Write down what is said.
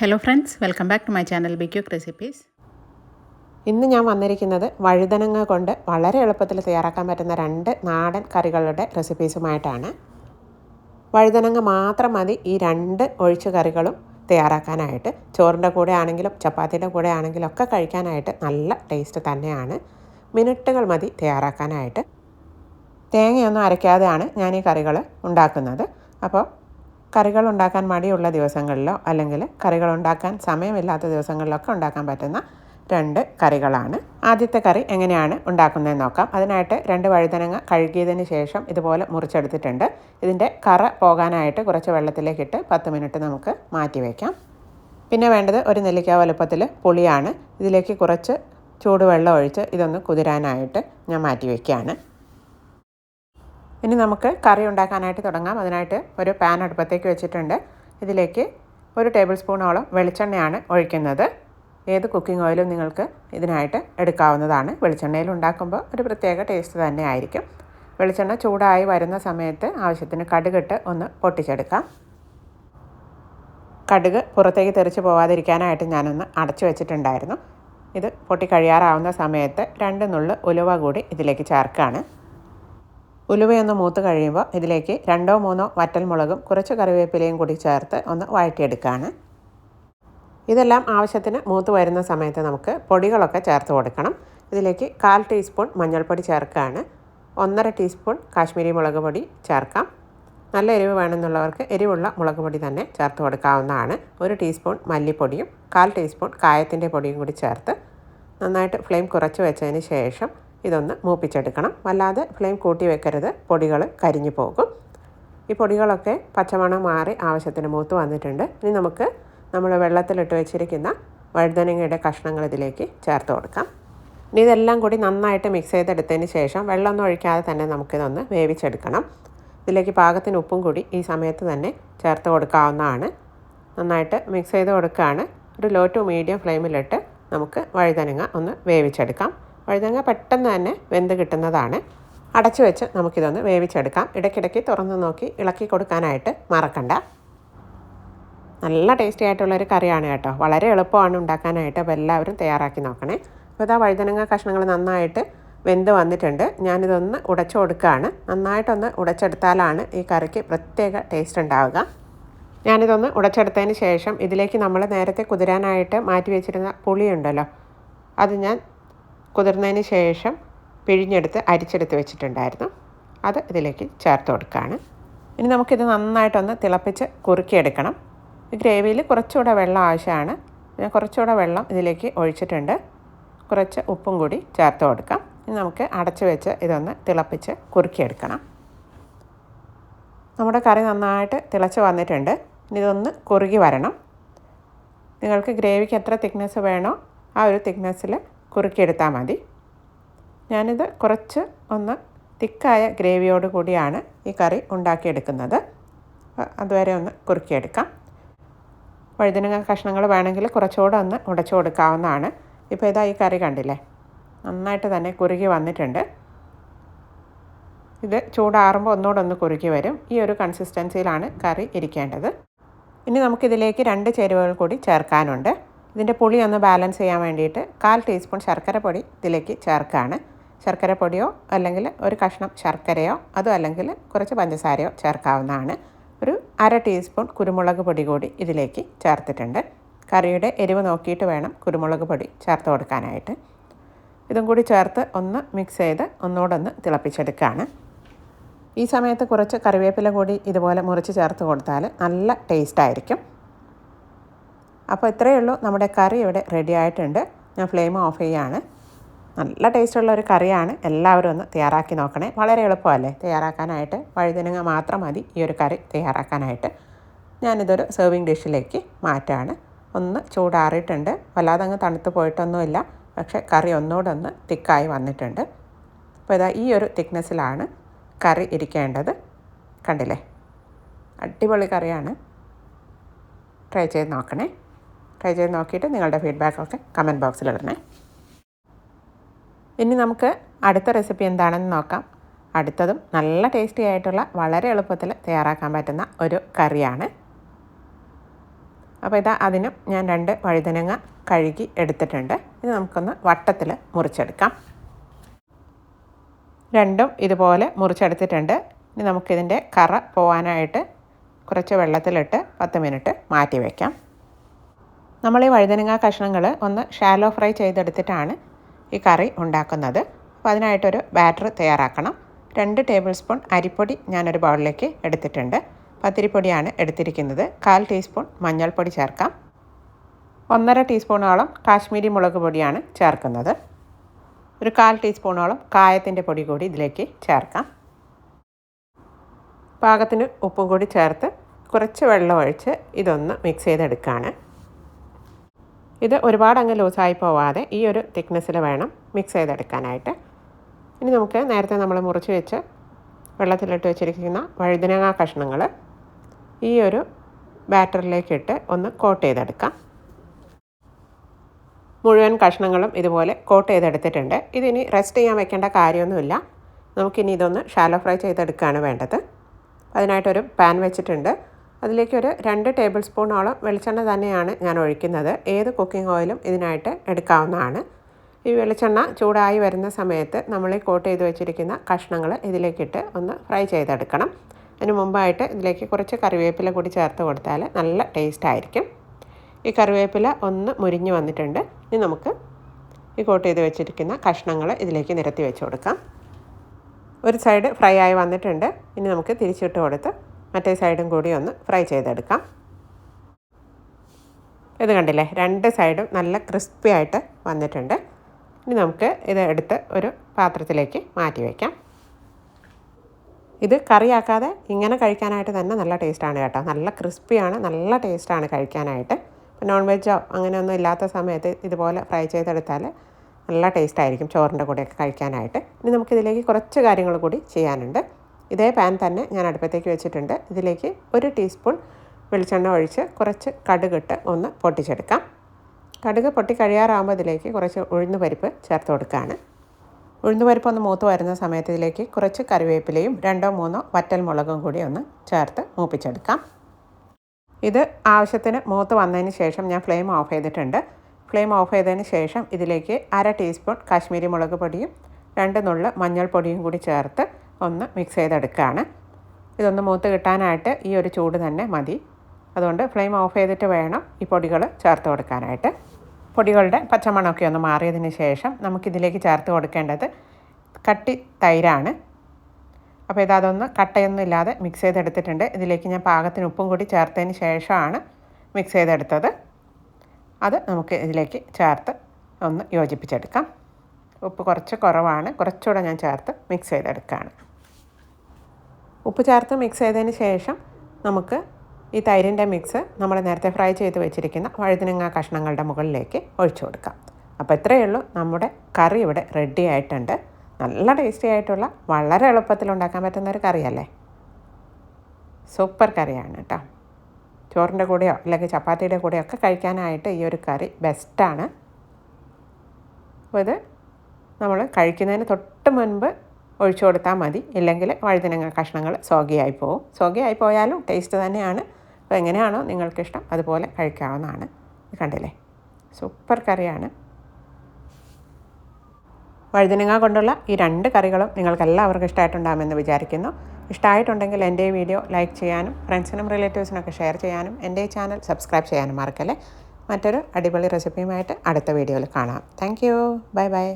Hello friends welcome back to my channel ബിക്യൂക്ക് recipes ഇന്ന് ഞാൻ വന്നിരിക്കുന്നത് വഴുതനങ്ങ കൊണ്ട് വളരെ എളുപ്പത്തിൽ തയ്യാറാക്കാൻ പറ്റുന്ന രണ്ട് നാടൻ കറികളുടെ റെസിപ്പീസുമായിട്ടാണ് വഴുതനങ്ങ മാത്രം മതി ഈ രണ്ട് ഒഴിച്ച് കറികളും തയ്യാറാക്കാനായിട്ട്. ചോറിന്റെ കൂടെ ആണെങ്കിലും ചപ്പാത്തിയുടെ കൂടെ ആണെങ്കിലും ഒക്കെ കഴിക്കാനായിട്ട് നല്ല ടേസ്റ്റ് തന്നെയാണ്. മിനിറ്റുകൾ മതി തയ്യാറാക്കാനായിട്ട്. തേങ്ങയൊന്നും അരയ്ക്കാതെയാണ് ഞാൻ ഈ കറികൾ ഉണ്ടാക്കുന്നത്. അപ്പോൾ കറികൾ ഉണ്ടാക്കാൻ മടിയുള്ള ദിവസങ്ങളിലോ അല്ലെങ്കിൽ കറികൾ ഉണ്ടാക്കാൻ സമയമില്ലാത്ത ദിവസങ്ങളിലൊക്കെ ഉണ്ടാക്കാൻ പറ്റുന്ന രണ്ട് കറികളാണ്. ആദ്യത്തെ കറി എങ്ങനെയാണ് ഉണ്ടാക്കുന്നതെന്ന് നോക്കാം. അതിനായിട്ട് രണ്ട് വഴുതനങ്ങ കഴുകിയതിന് ശേഷം ഇതുപോലെ മുറിച്ചെടുത്തിട്ടുണ്ട്. ഇതിന്റെ കറ പോകാനായിട്ട് കുറച്ച് വെള്ളത്തിലേക്കിട്ട് പത്ത് മിനിറ്റ് നമുക്ക് മാറ്റി വയ്ക്കാം പിന്നെ വേണ്ടത് ഒരു നെല്ലിക്ക വലുപ്പത്തിൽ പുളിയാണ്. ഇതിലേക്ക് കുറച്ച് ചൂടുവെള്ളം ഒഴിച്ച് ഇതൊന്ന് കുതിരാനായിട്ട് ഞാൻ മാറ്റി വയ്ക്കുകയാണ് ഇനി നമുക്ക് കറി ഉണ്ടാക്കാനായിട്ട് തുടങ്ങാം. അതിനായിട്ട് ഒരു പാൻ അടുപ്പത്തേക്ക് വെച്ചിട്ടുണ്ട്. ഇതിലേക്ക് ഒരു ടേബിൾ സ്പൂണോളം വെളിച്ചെണ്ണയാണ് ഒഴിക്കുന്നത്. ഏത് കുക്കിംഗ് ഓയിലും നിങ്ങൾക്ക് ഇതിനായിട്ട് എടുക്കാവുന്നതാണ്. വെളിച്ചെണ്ണയിൽ ഉണ്ടാക്കുമ്പോൾ ഒരു പ്രത്യേക ടേസ്റ്റ് തന്നെ ആയിരിക്കും. വെളിച്ചെണ്ണ ചൂടായി വരുന്ന സമയത്ത് ആവശ്യത്തിന് കടുകിട്ട് ഒന്ന് പൊട്ടിച്ചെടുക്കാം. കടുക് പുറത്തേക്ക് തെറിച്ച് പോവാതിരിക്കാനായിട്ട് ഞാനൊന്ന് അടച്ചു വെച്ചിട്ടുണ്ടായിരുന്നു. ഇത് പൊട്ടി കഴിയാറാവുന്ന സമയത്ത് രണ്ട് നുള്ളു ഉലുവ കൂടി ഇതിലേക്ക് ചേർക്കുകയാണ്. ഉലുവയൊന്ന് മൂത്ത് കഴിയുമ്പോൾ ഇതിലേക്ക് രണ്ടോ മൂന്നോ വറ്റൽമുളകും കുറച്ച് കറിവേപ്പിലയും കൂടി ചേർത്ത് ഒന്ന് വഴറ്റിയെടുക്കുകയാണ്. ഇതെല്ലാം ആവശ്യത്തിന് മൂത്ത് വരുന്ന സമയത്ത് നമുക്ക് പൊടികളൊക്കെ ചേർത്ത് കൊടുക്കണം. ഇതിലേക്ക് കാൽ ടീസ്പൂൺ മഞ്ഞൾപ്പൊടി ചേർക്കുകയാണ്. ഒന്നര ടീസ്പൂൺ കാശ്മീരി മുളക് പൊടി ചേർക്കാം. നല്ല എരിവ് വേണമെന്നുള്ളവർക്ക് എരിവുള്ള മുളക് പൊടി തന്നെ ചേർത്ത് കൊടുക്കാവുന്നതാണ്. ഒരു ടീസ്പൂൺ മല്ലിപ്പൊടിയും കാൽ ടീസ്പൂൺ കായത്തിന്റെ പൊടിയും കൂടി ചേർത്ത് നന്നായിട്ട് ഫ്ലെയിം കുറച്ച് വെച്ചതിന് ശേഷം ഇതൊന്ന് മൂപ്പിച്ചെടുക്കണം. വല്ലാതെ ഫ്ലെയിം കൂട്ടി വെക്കരുത്. പൊടികൾ കരിഞ്ഞു പോകും. ഈ പൊടികളൊക്കെ പച്ചമണം മാറി ആവശ്യത്തിന് മൂത്ത് വന്നിട്ടുണ്ട്. ഇനി നമുക്ക് നമ്മൾ വെള്ളത്തിലിട്ട് വെച്ചിരിക്കുന്ന വഴുതനങ്ങയുടെ കഷ്ണങ്ങൾ ഇതിലേക്ക് ചേർത്ത് കൊടുക്കാം. ഇനി ഇതെല്ലാം കൂടി നന്നായിട്ട് മിക്സ് ചെയ്തെടുത്തതിന് ശേഷം വെള്ളമൊന്നും ഒഴിക്കാതെ തന്നെ നമുക്കിതൊന്ന് വേവിച്ചെടുക്കണം. ഇതിലേക്ക് പാകത്തിന് ഉപ്പും കൂടി ഈ സമയത്ത് തന്നെ ചേർത്ത് കൊടുക്കാവുന്നതാണ്. നന്നായിട്ട് മിക്സ് ചെയ്ത് കൊടുക്കുകയാണ് ഒരു ലോ ടു മീഡിയം ഫ്ലെയിമിലിട്ട് നമുക്ക് വഴുതനങ്ങ ഒന്ന് വേവിച്ചെടുക്കാം. വഴുതനങ്ങ പെട്ടെന്ന് തന്നെ വെന്ത് കിട്ടുന്നതാണ്. അടച്ചു വെച്ച് നമുക്കിതൊന്ന് വേവിച്ചെടുക്കാം. ഇടയ്ക്കിടയ്ക്ക് തുറന്ന് നോക്കി ഇളക്കി കൊടുക്കാനായിട്ട് മറക്കണ്ട. നല്ല ടേസ്റ്റി ആയിട്ടുള്ളൊരു കറിയാണ് കേട്ടോ. വളരെ എളുപ്പമാണ് ഉണ്ടാക്കാനായിട്ട് അപ്പോൾ എല്ലാവരും തയ്യാറാക്കി നോക്കണേ. അപ്പോൾ ഇതാ വഴുതനങ്ങ കഷ്ണങ്ങൾ നന്നായിട്ട് വെന്ത് വന്നിട്ടുണ്ട്. ഞാനിതൊന്ന് ഉടച്ചു കൊടുക്കുകയാണ്. നന്നായിട്ടൊന്ന് ഉടച്ചെടുത്താലാണ് ഈ കറിക്ക് പ്രത്യേക ടേസ്റ്റ് ഉണ്ടാവുക. ഞാനിതൊന്ന് ഉടച്ചെടുത്തതിന് ശേഷം ഇതിലേക്ക് നമ്മൾ നേരത്തെ കുതിരാനായിട്ട് മാറ്റി വെച്ചിരുന്ന പുളിയുണ്ടല്ലോ അത് ഞാൻ കുതിർന്നതിന് ശേഷം പിഴിഞ്ഞെടുത്ത് അരിച്ചെടുത്ത് വെച്ചിട്ടുണ്ടായിരുന്നു. അത് ഇതിലേക്ക് ചേർത്ത് കൊടുക്കുകയാണ് ഇനി നമുക്കിത് നന്നായിട്ടൊന്ന് തിളപ്പിച്ച് കുറുക്കിയെടുക്കണം. ഗ്രേവിയിൽ കുറച്ചുകൂടെ വെള്ളം ആവശ്യമാണ്. ഞാൻ കുറച്ചുകൂടെ വെള്ളം ഇതിലേക്ക് ഒഴിച്ചിട്ടുണ്ട്. കുറച്ച് ഉപ്പും കൂടി ചേർത്ത് കൊടുക്കാം. ഇനി നമുക്ക് അടച്ചു വെച്ച് ഇതൊന്ന് തിളപ്പിച്ച് കുറുക്കിയെടുക്കണം. നമ്മുടെ കറി നന്നായിട്ട് തിളച്ച് വന്നിട്ടുണ്ട്. ഇനി ഇതൊന്ന് കുറുകി വരണം. നിങ്ങൾക്ക് ഗ്രേവിക്ക് എത്ര തിക്നെസ് വേണോ ആ ഒരു തിക്നെസ്സിൽ കുറുക്കിയെടുത്താൽ മതി. ഞാനിത് കുറച്ച് ഒന്ന് തിക്കായ ഗ്രേവിയോട് കൂടിയാണ് ഈ കറി ഉണ്ടാക്കിയെടുക്കുന്നത്. അതുവരെ ഒന്ന് കുറുക്കിയെടുക്കാം. വഴുതനങ്ങ കഷ്ണങ്ങൾ വേണമെങ്കിൽ കുറച്ചുകൂടെ ഒന്ന് ഉടച്ചു കൊടുക്കാവുന്നതാണ്. ഇപ്പോൾ ഇതാ ഈ കറി കണ്ടില്ലേ? നന്നായിട്ട് തന്നെ കുറുകി വന്നിട്ടുണ്ട്. ഇത് ചൂടാറുമ്പോൾ ഒന്നുകൂടെ ഒന്ന് കുറുകി വരും. ഈ ഒരു കൺസിസ്റ്റൻസിയിലാണ് കറി ഇരിക്കേണ്ടത്. ഇനി നമുക്കിതിലേക്ക് രണ്ട് ചേരുവകൾ കൂടി ചേർക്കാനുണ്ട്. ഇതിന്റെ പുളി ഒന്ന് ബാലൻസ് ചെയ്യാൻ വേണ്ടിയിട്ട് കാൽ ടീസ്പൂൺ ശർക്കര പൊടി ഇതിലേക്ക് ചേർക്കുകയാണ് ശർക്കര പൊടിയോ അല്ലെങ്കിൽ ഒരു കഷ്ണം ശർക്കരയോ അതോ അല്ലെങ്കിൽ കുറച്ച് പഞ്ചസാരയോ ചേർക്കാവുന്നതാണ്. ഒരു അര ടീസ്പൂൺ കുരുമുളക് പൊടി കൂടി ഇതിലേക്ക് ചേർത്തിട്ടുണ്ട്. കറിയുടെ എരിവ് നോക്കിയിട്ട് വേണം കുരുമുളക് പൊടി ചേർത്ത് കൊടുക്കാനായിട്ട്. ഇതും കൂടി ചേർത്ത് ഒന്ന് മിക്സ് ചെയ്ത് ഒന്നുകൂടൊന്ന് തിളപ്പിച്ചെടുക്കുകയാണ്. ഈ സമയത്ത് കുറച്ച് കറിവേപ്പില കൂടി ഇതുപോലെ മുറിച്ച് ചേർത്ത് കൊടുത്താൽ നല്ല ടേസ്റ്റ് ആയിരിക്കും. അപ്പോൾ ഇത്രയേ ഉള്ളൂ. നമ്മുടെ കറി ഇവിടെ റെഡി ആയിട്ടുണ്ട്. ഞാൻ ഫ്ലെയിം ഓഫ് ചെയ്യാണ്. നല്ല ടേസ്റ്റുള്ള ഒരു കറിയാണ്. എല്ലാവരും ഒന്ന് തയ്യാറാക്കി നോക്കണേ. വളരെ എളുപ്പമല്ലേ? തയ്യാറാക്കാനായിട്ട്. വഴുതനങ്ങ മാത്രം മതി ഈ ഒരു കറി തയ്യാറാക്കാനായിട്ട്. ഞാനിതൊരു സെർവിങ് ഡിഷിലേക്ക് മാറ്റാണ്. ഒന്ന് ചൂടാറിയിട്ടുണ്ട്. വല്ലാതെ അങ്ങ് തണുത്ത് പോയിട്ടൊന്നുമില്ല. പക്ഷേ കറി ഒന്നുകൂടെ ഒന്ന് തിക്കായി വന്നിട്ടുണ്ട്. അപ്പോൾ ഇതാ ഈ ഒരു തിക്നെസ്സിലാണ് കറി ഇരിക്കേണ്ടത്. കണ്ടില്ലേ? അടിപൊളി കറിയാണ്. ട്രൈ ചെയ്ത് നോക്കണേ. ട്രൈ ചെയ്ത് നോക്കിയിട്ട് നിങ്ങളുടെ ഫീഡ്ബാക്കൊക്കെ കമന്റ് ബോക്സിൽ ഇടണേ. ഇനി നമുക്ക് അടുത്ത റെസിപ്പി എന്താണെന്ന് നോക്കാം. അടുത്തതും നല്ല ടേസ്റ്റി ആയിട്ടുള്ള വളരെ എളുപ്പത്തിൽ തയ്യാറാക്കാൻ പറ്റുന്ന ഒരു കറിയാണ്. അപ്പോൾ ഇതാ അതിനും ഞാൻ രണ്ട് വഴുതനങ്ങ കഴുകി എടുത്തിട്ടുണ്ട്. ഇത് നമുക്കൊന്ന് വട്ടത്തിൽ മുറിച്ചെടുക്കാം. രണ്ടും ഇതുപോലെ മുറിച്ചെടുത്തിട്ടുണ്ട്. ഇനി നമുക്കിതിന്റെ കറ പോകാനായിട്ട് കുറച്ച് വെള്ളത്തിലിട്ട് പത്ത് മിനിറ്റ് മാറ്റി വയ്ക്കാം. നമ്മൾ ഈ വഴുതനങ്ങ കഷ്ണങ്ങൾ ഒന്ന് ഷാലോ ഫ്രൈ ചെയ്തെടുത്തിട്ടാണ് ഈ കറി ഉണ്ടാക്കുന്നത്. അപ്പോൾ അതിനായിട്ടൊരു ബാറ്റർ തയ്യാറാക്കണം. രണ്ട് ടേബിൾ സ്പൂൺ അരിപ്പൊടി ഞാനൊരു ബൗളിലേക്ക് എടുത്തിട്ടുണ്ട്. പത്തിരിപ്പൊടിയാണ് എടുത്തിരിക്കുന്നത്. കാൽ ടീസ്പൂൺ മഞ്ഞൾപ്പൊടി ചേർക്കാം. ഒന്നര ടീസ്പൂണോളം കാശ്മീരി മുളക് പൊടിയാണ് ചേർക്കുന്നത്. ഒരു കാൽ ടീസ്പൂണോളം കായത്തിന്റെ പൊടി കൂടി ഇതിലേക്ക് ചേർക്കാം. പാകത്തിന് ഉപ്പും കൂടി ചേർത്ത് കുറച്ച് വെള്ളം ഒഴിച്ച് ഇതൊന്ന് മിക്സ് ചെയ്തെടുക്കുകയാണ് ഇത് ഒരുപാട് അങ്ങ് ലൂസായി പോവാതെ ഈ ഒരു തിക്നെസ്സിൽ വേണം മിക്സ് ചെയ്തെടുക്കാനായിട്ട്. ഇനി നമുക്ക് നേരത്തെ നമ്മൾ മുറിച്ച് വെച്ച് വെള്ളത്തിലിട്ട് വെച്ചിരിക്കുന്ന വഴുതനങ്ങ കഷ്ണങ്ങൾ ഈ ഒരു ബാറ്ററിലേക്കിട്ട് ഒന്ന് കോട്ട് ചെയ്തെടുക്കാം. മുഴുവൻ കഷ്ണങ്ങളും ഇതുപോലെ കോട്ട് ചെയ്തെടുത്തിട്ടുണ്ട്. ഇതിനി റെസ്റ്റ് ചെയ്യാൻ വെക്കേണ്ട കാര്യമൊന്നുമില്ല. നമുക്കിനി ഇതൊന്ന് ഷാലോ ഫ്രൈ ചെയ്തെടുക്കുകയാണ് വേണ്ടത്. അതിനായിട്ടൊരു പാൻ വെച്ചിട്ടുണ്ട്. അതിലേക്കൊരു രണ്ട് ടേബിൾ സ്പൂണോളം വെളിച്ചെണ്ണ തന്നെയാണ് ഞാൻ ഒഴിക്കുന്നത്. ഏത് കുക്കിംഗ് ഓയിലും ഇതിനായിട്ട് എടുക്കാവുന്നതാണ്. ഈ വെളിച്ചെണ്ണ ചൂടായി വരുന്ന സമയത്ത് നമ്മൾ ഈ കോട്ട് ചെയ്ത് വെച്ചിരിക്കുന്ന കഷ്ണങ്ങൾ ഇതിലേക്കിട്ട് ഒന്ന് ഫ്രൈ ചെയ്തെടുക്കണം. അതിന് മുമ്പായിട്ട് ഇതിലേക്ക് കുറച്ച് കറിവേപ്പില കൂടി ചേർത്ത് കൊടുത്താൽ നല്ല ടേസ്റ്റ് ആയിരിക്കും ഈ കറിവേപ്പില ഒന്ന് മുരിഞ്ഞ് വന്നിട്ടുണ്ട്. ഇനി നമുക്ക് ഈ കോട്ട് ചെയ്ത് വെച്ചിരിക്കുന്ന കഷ്ണങ്ങൾ ഇതിലേക്ക് നിരത്തി വെച്ച് കൊടുക്കാം. ഒരു സൈഡ് ഫ്രൈ ആയി വന്നിട്ടുണ്ട്. ഇനി നമുക്ക് തിരിച്ചിട്ട് കൊടുത്ത് മറ്റേ സൈഡും കൂടി ഒന്ന് ഫ്രൈ ചെയ്തെടുക്കാം. ഇത് കണ്ടില്ലേ? രണ്ട് സൈഡും നല്ല ക്രിസ്പി ആയിട്ട് വന്നിട്ടുണ്ട്. ഇനി നമുക്ക് ഇത് എടുത്ത് ഒരു പാത്രത്തിലേക്ക് മാറ്റി വയ്ക്കാം ഇത് കറിയാക്കാതെ ഇങ്ങനെ കഴിക്കാനായിട്ട് തന്നെ നല്ല ടേസ്റ്റാണ് കേട്ടോ. നല്ല ക്രിസ്പിയാണ് നല്ല ടേസ്റ്റാണ് കഴിക്കാനായിട്ട്. നോൺ വെജോ അങ്ങനെയൊന്നും ഇല്ലാത്ത സമയത്ത് ഇതുപോലെ ഫ്രൈ ചെയ്തെടുത്താൽ നല്ല ടേസ്റ്റായിരിക്കും ചോറിന്റെ കൂടെയൊക്കെ കഴിക്കാനായിട്ട്. ഇനി നമുക്കിതിലേക്ക് കുറച്ച് കാര്യങ്ങൾ കൂടി ചെയ്യാനുണ്ട്. ഇതേ പാൻ തന്നെ ഞാൻ അടുപ്പത്തേക്ക് വെച്ചിട്ടുണ്ട്. ഇതിലേക്ക് ഒരു ടീസ്പൂൺ വെളിച്ചെണ്ണ ഒഴിച്ച് കുറച്ച് കടുകിട്ട് ഒന്ന് പൊട്ടിച്ചെടുക്കാം. കടുക് പൊട്ടി കഴിയാറാകുമ്പോൾ ഇതിലേക്ക് കുറച്ച് ഉഴുന്ന് പരിപ്പ് ചേർത്ത് കൊടുക്കുകയാണ് ഉഴുന്ന് പരിപ്പ് ഒന്ന് മൂത്ത് വരുന്ന സമയത്ത് ഇതിലേക്ക് കുറച്ച് കറിവേപ്പിലയും രണ്ടോ മൂന്നോ വറ്റൽ മുളകും കൂടി ഒന്ന് ചേർത്ത് മൂപ്പിച്ചെടുക്കാം. ഇത് ആവശ്യത്തിന് മൂത്ത് വന്നതിന് ശേഷം ഞാൻ ഫ്ലെയിം ഓഫ് ചെയ്തിട്ടുണ്ട്. ഫ്ലെയിം ഓഫ് ചെയ്തതിന് ശേഷം ഇതിലേക്ക് അര ടീസ്പൂൺ കാശ്മീരി മുളക് പൊടിയും രണ്ട് നുള്ള് മഞ്ഞൾപ്പൊടിയും കൂടി ചേർത്ത് ഒന്ന് മിക്സ് ചെയ്തെടുക്കുകയാണ്. ഇതൊന്ന് മൂത്ത് കിട്ടാനായിട്ട് ഈ ഒരു ചൂട് തന്നെ മതി. അതുകൊണ്ട് ഫ്ലെയിം ഓഫ് ചെയ്തിട്ട് വേണം ഈ പൊടികൾ ചേർത്ത് കൊടുക്കാനായിട്ട്. പൊടികളുടെ പച്ചമണമൊക്കെ ഒന്ന് മാറിയതിന് ശേഷം നമുക്കിതിലേക്ക് ചേർത്ത് കൊടുക്കേണ്ടത് കട്ടി തൈരാണ്. അപ്പോൾ ഇതൊന്ന് കട്ടയൊന്നും ഇല്ലാതെ മിക്സ് ചെയ്തെടുത്തിട്ടുണ്ട്. ഇതിലേക്ക് ഞാൻ പാകത്തിന് ഉപ്പും കൂടി ചേർത്തതിന് ശേഷമാണ് മിക്സ് ചെയ്തെടുത്തത്. അത് നമുക്ക് ഇതിലേക്ക് ചേർത്ത് ഒന്ന് യോജിപ്പിച്ചെടുക്കാം. ഉപ്പ് കുറച്ച് കുറവാണ്. കുറച്ചുകൂടെ ഞാൻ ചേർത്ത് മിക്സ് ചെയ്തെടുക്കുകയാണ്. ഉപ്പ് ചേർത്ത് മിക്സ് ചെയ്തതിന് ശേഷം നമുക്ക് ഈ തൈരിന്റെ മിക്സ് നമ്മൾ നേരത്തെ ഫ്രൈ ചെയ്ത് വെച്ചിരിക്കുന്ന വഴുതനങ്ങ കഷ്ണങ്ങളുടെ മുകളിലേക്ക് ഒഴിച്ചു കൊടുക്കാം. അപ്പോൾ ഇത്രയേ ഉള്ളൂ. നമ്മുടെ കറി ഇവിടെ റെഡി ആയിട്ടുണ്ട്. നല്ല ടേസ്റ്റി ആയിട്ടുള്ള വളരെ എളുപ്പത്തിൽ ഉണ്ടാക്കാൻ പറ്റുന്ന ഒരു കറിയല്ലേ? സൂപ്പർ കറിയാണ് കേട്ടോ. ചോറിന്റെ കൂടെയോ അല്ലെങ്കിൽ ചപ്പാത്തിയുടെ കൂടെയോ ഒക്കെ കഴിക്കാനായിട്ട് ഈ ഒരു കറി ബെസ്റ്റാണ് അപ്പോൾ ഇത് നമ്മൾ കഴിക്കുന്നതിന് തൊട്ട് മുൻപ് ഒഴിച്ചു കൊടുത്താൽ മതി. ഇല്ലെങ്കിൽ വഴുതനങ്ങ കഷ്ണങ്ങൾ സോഗിയായി പോവും. സോഗിയായി പോയാലും ടേസ്റ്റ് തന്നെയാണ്. അപ്പോൾ എങ്ങനെയാണോ നിങ്ങൾക്കിഷ്ടം. അതുപോലെ കഴിക്കാവുന്നതാണ്. കണ്ടില്ലേ? സൂപ്പർ കറിയാണ്. വഴുതനങ്ങ കൊണ്ടുള്ള ഈ രണ്ട് കറികളും നിങ്ങൾക്ക് എല്ലാവർക്കും ഇഷ്ടമായിട്ടുണ്ടാകുമെന്ന് വിചാരിക്കുന്നു. ഇഷ്ടമായിട്ടുണ്ടെങ്കിൽ എന്റെ വീഡിയോ ലൈക്ക് ചെയ്യാനും ഫ്രണ്ട്സിനും റിലേറ്റീവ്സിനൊക്കെ ഷെയർ ചെയ്യാനും എന്റെ ചാനൽ സബ്സ്ക്രൈബ് ചെയ്യാനും മറക്കല്ലേ? മറ്റൊരു അടിപൊളി റെസിപ്പിയുമായിട്ട് അടുത്ത വീഡിയോയിൽ കാണാം. Thank you bye bye